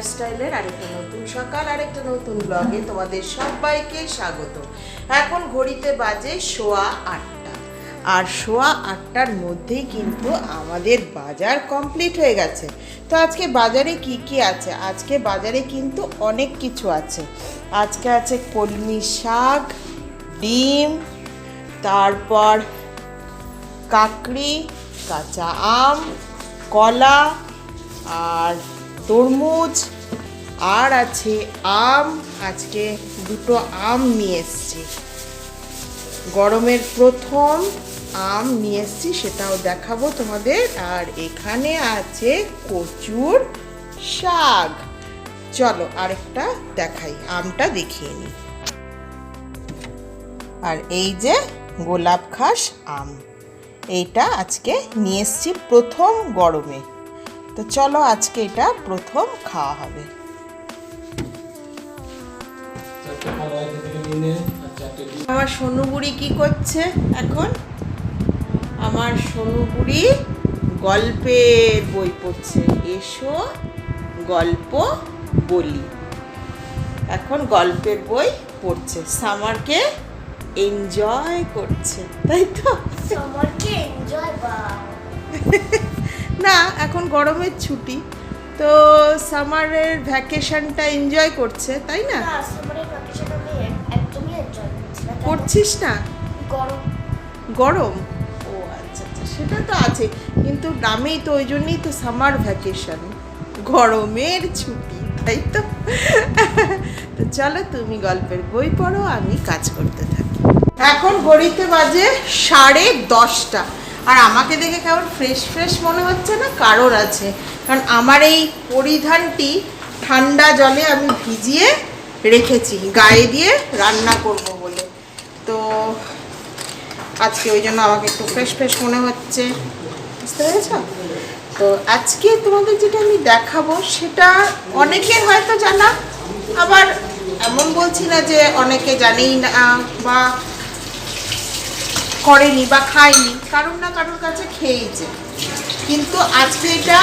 লাইফস্টাইলের আরেকটা নতুন সকাল, আরেকটা নতুন ব্লগে তোমাদের সবাইকে স্বাগত। এখন ঘড়িতে বাজে সোয়া আটটা। আর সোয়া আটটার মধ্যেই কিন্তু আমাদের বাজার কমপ্লিট হয়ে গেছে। তো আজকে বাজারে কি কি আছে? আজকে বাজারে কিন্তু অনেক কিছু আছে। আজকে আছে কলমি শাক, ডিম, তারপর কাকড়ি, কাঁচা আম, কলা, আর তরমুজ আর আছে আম। আজকে দুটো আম নিয়ে এসছি। গরমের প্রথম আম নিয়ে এসছি, সেটাও দেখাবো তোমাদের। আর এখানে আছে কচুর শাক। চলো আরেকটা দেখাই, আমটা দেখিয়ে নিই আর এই যে গোলাপ ঘাস আম, এইটা আজকে নিয়ে এসছি প্রথম গরমে। তো চলো আজকে এটা প্রথম খাওয়া হবে। আমার সোনুবুড়ি কি করছে এখন? আমার সোনুবুড়ি গল্পের বই পড়ছে। এসো গল্প বলি। এখন গল্পের বই পড়ছে। সামারকে এনজয় করছে তাই তো? সমরকে এনজয় না এখন গরমের ছুটি। তো সামারের ভ্যাকেশনটা এনজয় করছে তাই না? না না? গরম। গরম? ও আচ্ছা আচ্ছা সেটা তো আছে। কিন্তু নামেই তো ওই জন্যই তো সামার ভ্যাকেশন গরমের ছুটি তাই তো? তো চলো তুমি গল্পের বই পড়ো আমি কাজ করতে থাকি। এখন ঘড়িতে বাজে সাড়ে দশটা। আর আমাকে দেখে কেমন ফ্রেশ ফ্রেশ মনে হচ্ছে না? কারোর আছে। কারণ আমার এই পরিধানটি ঠান্ডা জলে আমি ভিজিয়ে রেখেছি গায়ে দিয়ে রান্না করব বলে। তো আজকে ওই জন্য আমাকে একটু ফ্রেশ ফ্রেশ মনে হচ্ছে। বুঝতে পেরেছ? তো আজকে তোমাদের যেটা আমি দেখাবো, সেটা অনেকের হয়তো জানা, আবার এমন বলছি না যে অনেকে জানেই না বা করেনি বা খায়নি, কারোর না কারোর কাছে খেয়েছে কিন্তু আজকে এটা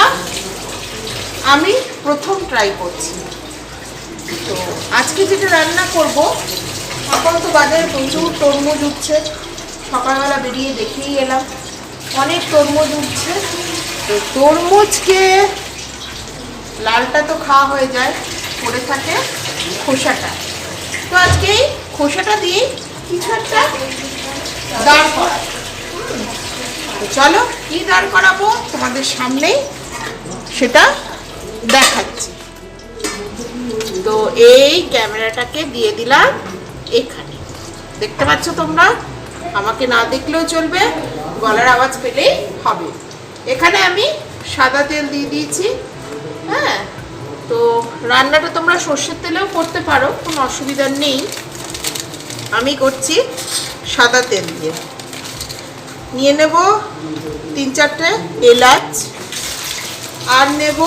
আমি প্রথম ট্রাই করছি। তো আজকে যেটা রান্না করব এখন তো বাজারে প্রচুর তরমুজ উঠছে। সকালবেলা বেরিয়ে দেখেই এলাম। অনেক তরমুজ উঠছে। তো তরমুজকে লালটা তো খাওয়া হয়ে যায়, পড়ে থাকে খোসাটা। তো আজকে খোসাটা দিয়ে কিছু একটা দাঁড় করা চলো, কি দাঁড় করাবো তোমাদের সামনেই সেটা দেখাচ্ছি। তো এই ক্যামেরাটাকে দিয়ে দিলাম। এখানে। দেখতে পাচ্ছ তোমরা? আমাকে না দেখলেও চলবে, গলার আওয়াজ পেলেই হবে। এখানে আমি সাদা তেল দিয়ে দিয়েছি হ্যাঁ? তো রান্নাটা তোমরা সর্ষের তেলেও করতে পারো, কোনো অসুবিধা নেই। আমি করছি সাদা তেল দিয়ে। নিয়ে নেব তিন চারটে এলাচ, আর নেব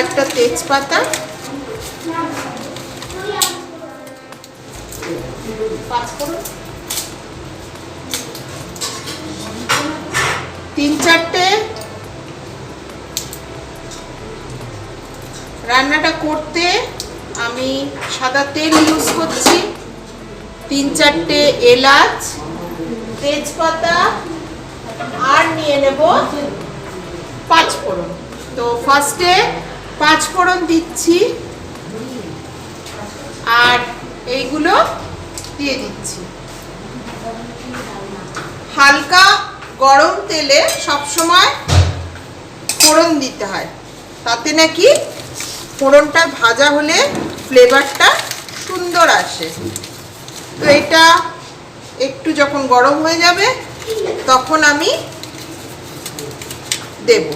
একটা তেজপাতা। তিন চারটে। রান্নাটা করতে আমি সাদা তেল ইউজ করছি। তিন চারটে এলাচ তেজপাতা আর নিয়ে নেব পাঁচ ফোড়ন। তো ফার্স্টে পাঁচ ফোড়ন দিচ্ছি। আর এইগুলো দিয়ে দিচ্ছি। হালকা গরম তেলে সবসময় ফোড়ন দিতে হয়। তাতে নাকি ফোড়নটা ভাজা হলে ফ্লেভারটা সুন্দর আসে। তো এটা একটু যখন গরম হয়ে যাবে, তখন আমি দেব।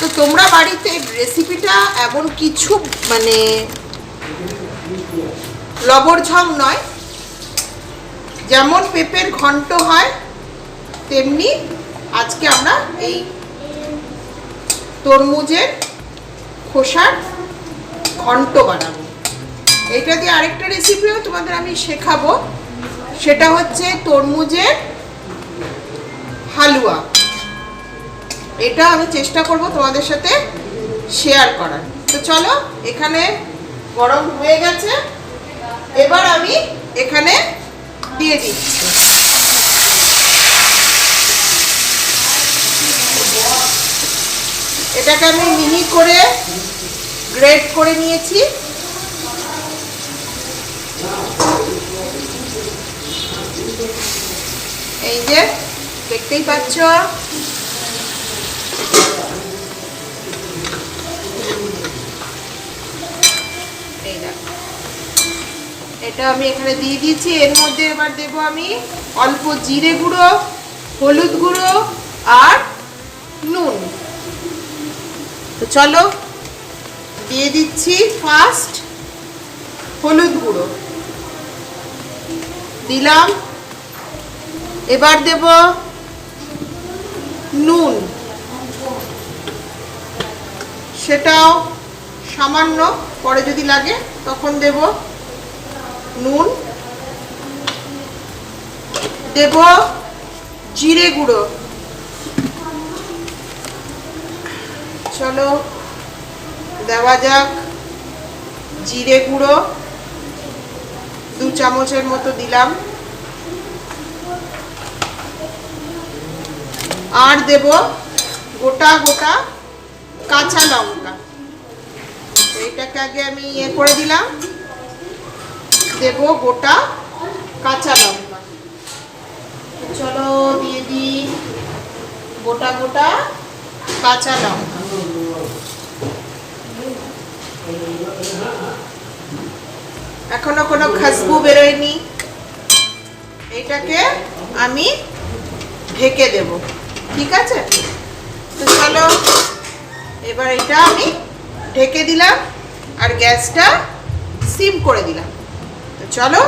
তো তোমরা বাড়িতে রেসিপিটা এমন কিছু মানে লবরঝং নয়। যেমন পেঁপের ঘন্ট হয়, তেমনি আজকে আমরা এই তরমুজের খোসার ঘন্ট বানাবো। এটা দিয়ে আরেকটা রেসিপিও তোমাদের আমি শেখাবো। সেটা হচ্ছে তরমুজের হালুয়া। এটা আমি চেষ্টা করব তোমাদের সাথে শেয়ার করার। তো চলো, এখানে গরম হয়ে গেছে। এবার আমি এখানে দিয়ে দিচ্ছি। এটাকে আমি মিহি করে গ্রেড করে নিয়েছি। এই যে, দেখতেই পাচ্ছ এই দেখো এটা আমি এখানে দিয়ে দিয়েছি। এর মধ্যে এবার দেব আমি অল্প জিরে গুঁড়ো, হলুদ গুঁড়ো আর নুন। তো চলো, দিয়ে দিচ্ছি ফার্স্ট হলুদ গুঁড়ো। দিলাম। এবার দেব নুন। সেটাও সামান্য, পরে যদি লাগে তখন দেব নুন, দেব জিরে গুঁড়ো। চলো, দেওয়া যাক জিরে গুঁড়ো। দু চামচের মতো দিলাম। আর দেব গোটা গোটা কাঁচা লঙ্কা। এইটাকে আগে আমি ইয়ে করে দিলাম। দেব গোটা কাঁচা লঙ্কা। চলো দিয়ে দিই গোটা গোটা কাঁচা লঙ্কা। এখনও কোনো খুশবু বেরোয়নি। এটাকে আমি ঢেকে দেব। ঠিক আছে? তো চলো, এবার এটা আমি ঢেকে দিলাম আর গ্যাসটা সিম করে দিলাম। চলো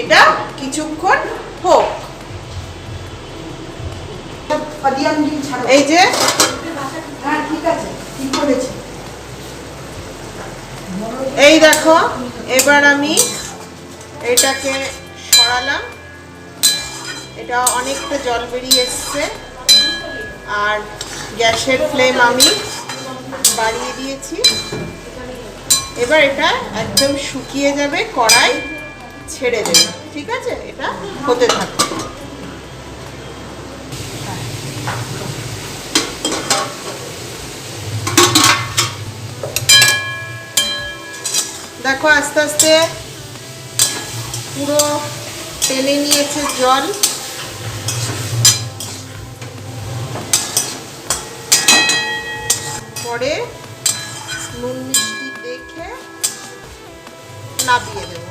এটা কিছুক্ষণ হোক। এই যে এই দেখো এবার আমি এটাকে সরালাম। এটা অনেকটা জল বেরিয়ে এসছে। আর গ্যাসের ফ্লেম আমি বাড়িয়ে দিয়েছি। এবার এটা একদম শুকিয়ে যাবে, কড়াই ছেড়ে দেবে, ঠিক আছে? এটা হতে থাকবে। দেখো, আস্তে আস্তে পুরো টেনে নিয়েছে জল। পরে নুন নাবিয়ে দেবো।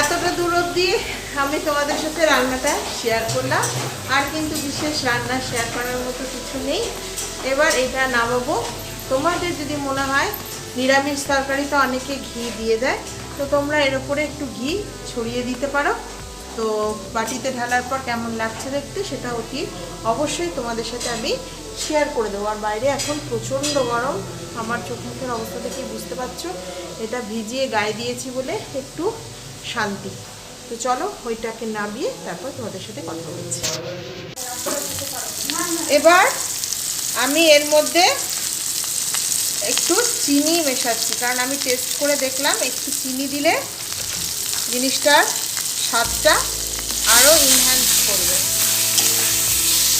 এতটা দূর অবধি আমি তোমাদের সাথে রান্নাটা শেয়ার করলাম, আর কিন্তু বিশেষ রান্না শেয়ার করার মতো কিছু নেই। এবার এটা নামাবো। তোমাদের যদি মনে হয় নিরামিষ তরকারিতে অনেকে ঘি দিয়ে দেয় তো তোমরা এর উপরে একটু ঘি ছড়িয়ে দিতে পারো। তো বাটিতে ঢালার পর কেমন লাগছে দেখতে সেটা অতি অবশ্যই তোমাদের সাথে আমি শেয়ার করে দেবো। আর বাইরে এখন প্রচণ্ড গরম। আমার চোখ মুখের অবস্থা দেখে বুঝতে পারছ? এটা ভিজিয়ে গায়ে দিয়েছি বলে একটু শান্তি। তো চলো ওইটাকে নামিয়ে তারপর তোমাদের সাথে কথা বলছি। এবার আমি এর মধ্যে একটু চিনি মেশাচ্ছি, কারণ আমি টেস্ট করে দেখলাম একটু চিনি দিলে জিনিসটার স্বাদটা আরও ইনহ্যান্স করবে।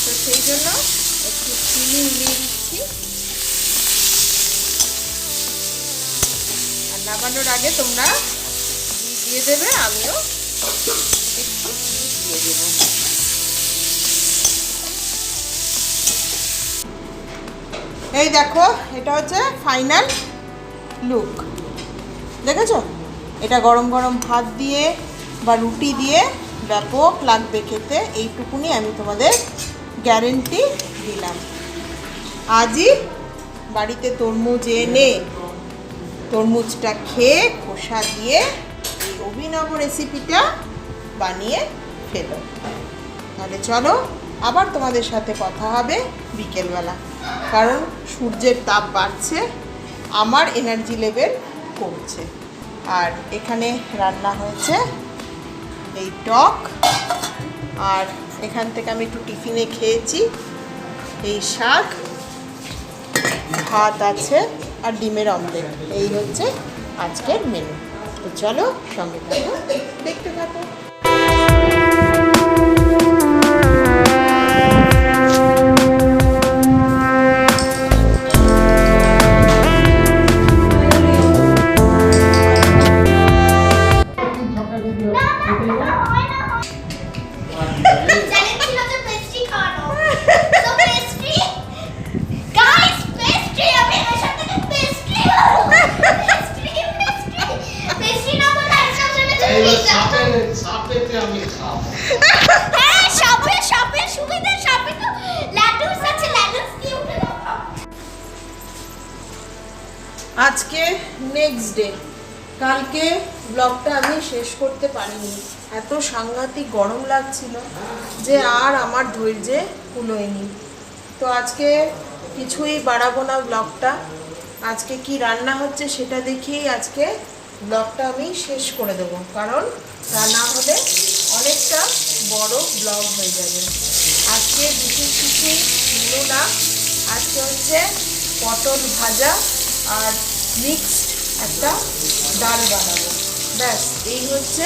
তো সেই জন্য একটু চিনি মিলিয়ে দিচ্ছি। আর নামানোর আগে তোমরা দিয়ে দেবে, আমিও একটু দিয়ে দেবো। এই দেখো, এটা হচ্ছে ফাইনাল লুক দেখেছ? এটা গরম গরম ভাত দিয়ে বা রুটি দিয়ে ব্যাপক লাগবে খেতে, এইটুকুনি আমি তোমাদের গ্যারেন্টি দিলাম। আজই বাড়িতে তরমুজ এনে, তরমুজটা খেয়ে খোসা দিয়ে এই অভিনব রেসিপিটা বানিয়ে ফেলো। তাহলে চলো আবার তোমাদের সাথে কথা হবে বিকেলবেলা। কারণ সূর্যের তাপ বাড়ছে, আমার এনার্জি লেভেল কমছে। আর এখানে রান্না হয়েছে এই টক। আর এখান থেকে আমি একটু টিফিনে খেয়েছি, এই শাক, ভাত আছে আর ডিমের অমলেট এই হচ্ছে আজকের মেনু তো চলো সঙ্গে থাকো, দেখতে থাকো। আজকে নেক্সট ডে কালকে ব্লগটা আমি শেষ করতে পারিনি। এত সাংঘাতিক গরম লাগছিল যে আর আমার ধৈর্যে কুলোয়নি। তো আজকে কিছুই বাড়াবো না ব্লগটা আজকে কি রান্না হচ্ছে সেটা দেখেই আজকে ব্লগটা আমি শেষ করে দেবো। কারণ তা না হলে অনেকটা বড় ব্লগ হয়ে যাবে। আজকে বিশেষ কিছু না। আজকে হচ্ছে পটল ভাজা আর মিক্সড একটা ডাল বানাবো। ব্যাস, এই হচ্ছে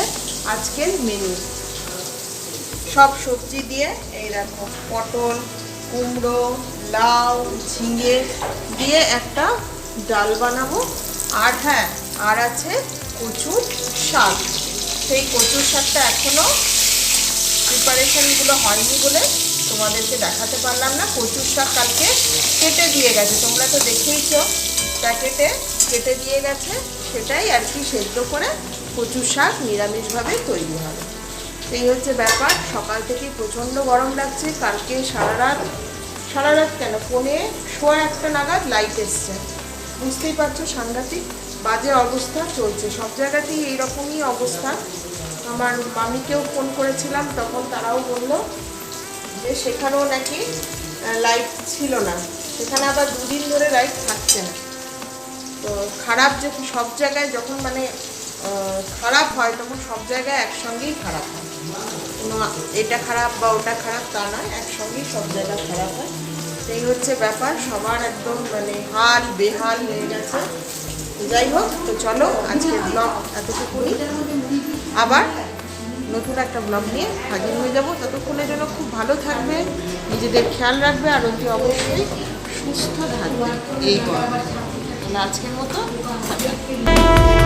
আজকের মেনু সব সবজি দিয়ে এই দেখো, পটল, কুমড়ো, লাউ, ঝিঙে দিয়ে একটা ডাল বানাবো। আর হ্যাঁ আর আছে কচুর শাক। সেই কচুর শাকটা এখনও প্রিপারেশনগুলো হয়নি বলে তোমাদেরকে দেখাতে পারলাম না। কচুর শাক কালকে কেটে দিয়ে গেছে। তোমরা তো দেখেইছো, প্যাকেটে কেটে দিয়ে গেছে, সেটাই আর কি সেদ্ধ করে কচুর শাক নিরামিষভাবে তৈরি হবে। এই হচ্ছে ব্যাপার, সকাল থেকে প্রচণ্ড গরম লাগছে, কালকে সারা রাত সারা রাত কেন? ফোনে সোয়া একটা নাগাদ লাইট এসছে। বুঝতেই পারছ সাংঘাতিক, বাজে অবস্থা চলছে, সব জায়গাতেই এইরকমই অবস্থা। আমার মামিকেও ফোন করেছিলাম, তখন তারাও বলল যে সেখানেও নাকি লাইট ছিল না। সেখানে আবার দুদিন ধরে লাইট থাকছে না। খারাপ যখন সব জায়গায় যখন মানে খারাপ হয় তখন সব জায়গায় একসঙ্গেই খারাপ হয়। কোনো এটা খারাপ বা ওটা খারাপ তা নয়, একসঙ্গেই সব জায়গা খারাপ হয়। সেই হচ্ছে ব্যাপার, সবার একদম মানে হাল বেহাল হয়ে গেছে। যাই হোক, তো চলো আজকের ব্লগ এতটুকুই। আবার নতুন একটা ব্লগ নিয়ে হাজির হয়ে যাব। ততক্ষণের জন্য খুব ভালো থাকবে, নিজেদের খেয়াল রাখবে, আর অতি অবশ্যই সুস্থ থাকবে। এই তাহলে আজকের মতো